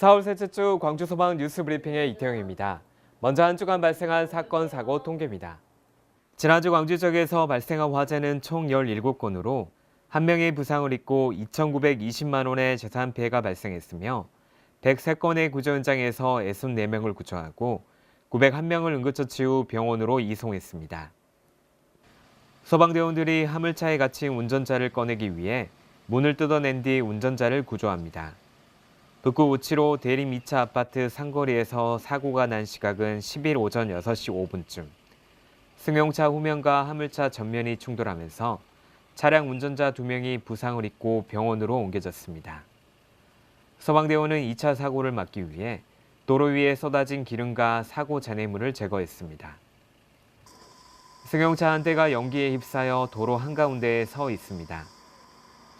4월 셋째 주 광주 소방 뉴스 브리핑의 이태영입니다. 먼저 한 주간 발생한 사건 사고 통계입니다. 지난주 광주 지역에서 발생한 화재는 총 17건으로 한 명이 부상을 입고 2,920만 원의 재산 피해가 발생했으며 103건의 구조 현장에서 64명을 구조하고 901명을 응급처치 후 병원으로 이송했습니다. 소방대원들이 화물차에 갇힌 운전자를 꺼내기 위해 문을 뜯어낸 뒤 운전자를 구조합니다. 북구 우치로 대림 2차 아파트 상거리에서 사고가 난 시각은 10일 오전 6시 5분쯤. 승용차 후면과 화물차 전면이 충돌하면서 차량 운전자 2명이 부상을 입고 병원으로 옮겨졌습니다. 소방대원은 2차 사고를 막기 위해 도로 위에 쏟아진 기름과 사고 잔해물을 제거했습니다. 승용차 한 대가 연기에 휩싸여 도로 한가운데에 서 있습니다.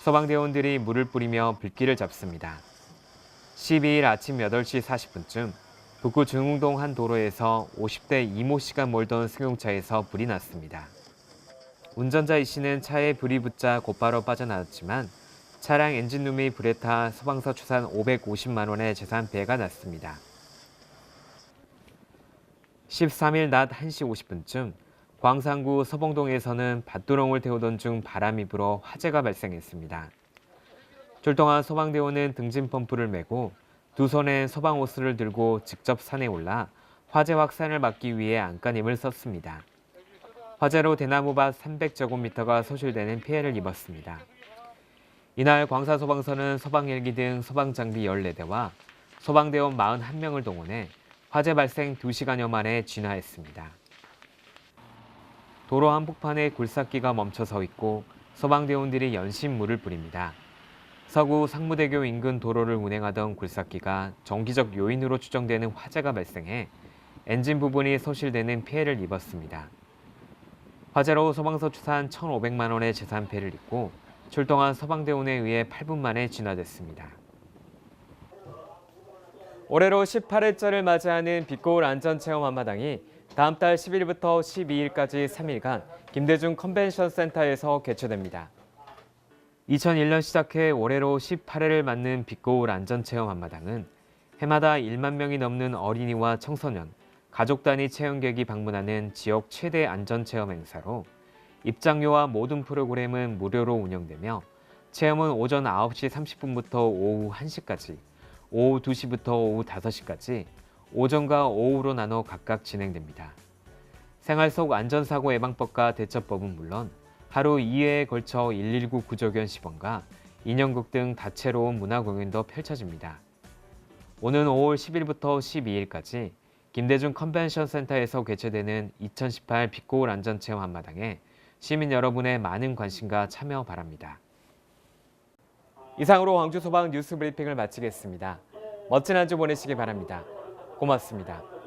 소방대원들이 물을 뿌리며 불길을 잡습니다. 12일 아침 8시 40분쯤 북구 중흥동 한 도로에서 50대 이모 씨가 몰던 승용차에서 불이 났습니다. 운전자 이 씨는 차에 불이 붙자 곧바로 빠져나왔지만 차량 엔진룸이 불에 타 소방서 추산 550만 원의 재산 피해가 났습니다. 13일 낮 1시 50분쯤 광산구 서봉동에서는 밭두렁을 태우던 중 바람이 불어 화재가 발생했습니다. 출동한 소방대원은 등진 펌프를 메고 두 손에 소방 호스를 들고 직접 산에 올라 화재 확산을 막기 위해 안간힘을 썼습니다. 화재로 대나무밭 300제곱미터가 소실되는 피해를 입었습니다. 이날 광사소방서는 소방헬기 등 소방장비 14대와 소방대원 41명을 동원해 화재 발생 2시간여 만에 진화했습니다. 도로 한복판에 굴삭기가 멈춰 서 있고 소방대원들이 연신 물을 뿌립니다. 서구 상무대교 인근 도로를 운행하던 굴삭기가 정기적 요인으로 추정되는 화재가 발생해 엔진 부분이 소실되는 피해를 입었습니다. 화재로 소방서 추산 1,500만 원의 재산 피해를 입고 출동한 소방대원에 의해 8분 만에 진화됐습니다. 올해로 18회째를 맞이하는 빛고울 안전체험 한마당이 다음 달 10일부터 12일까지 3일간 김대중 컨벤션 센터에서 개최됩니다. 2001년 시작해 올해로 18회를 맞는 빛고울 안전체험 한마당은 해마다 1만 명이 넘는 어린이와 청소년, 가족 단위 체험객이 방문하는 지역 최대 안전체험 행사로 입장료와 모든 프로그램은 무료로 운영되며 체험은 오전 9시 30분부터 오후 1시까지, 오후 2시부터 오후 5시까지 오전과 오후로 나눠 각각 진행됩니다. 생활 속 안전사고 예방법과 대처법은 물론 하루 2회에 걸쳐 119 구조견 시범과 인형극 등 다채로운 문화 공연도 펼쳐집니다. 오는 5월 10일부터 12일까지 김대중 컨벤션 센터에서 개최되는 2018 빛고울 안전체험 한마당에 시민 여러분의 많은 관심과 참여 바랍니다. 이상으로 광주 소방 뉴스 브리핑을 마치겠습니다. 멋진 한 주 보내시기 바랍니다. 고맙습니다.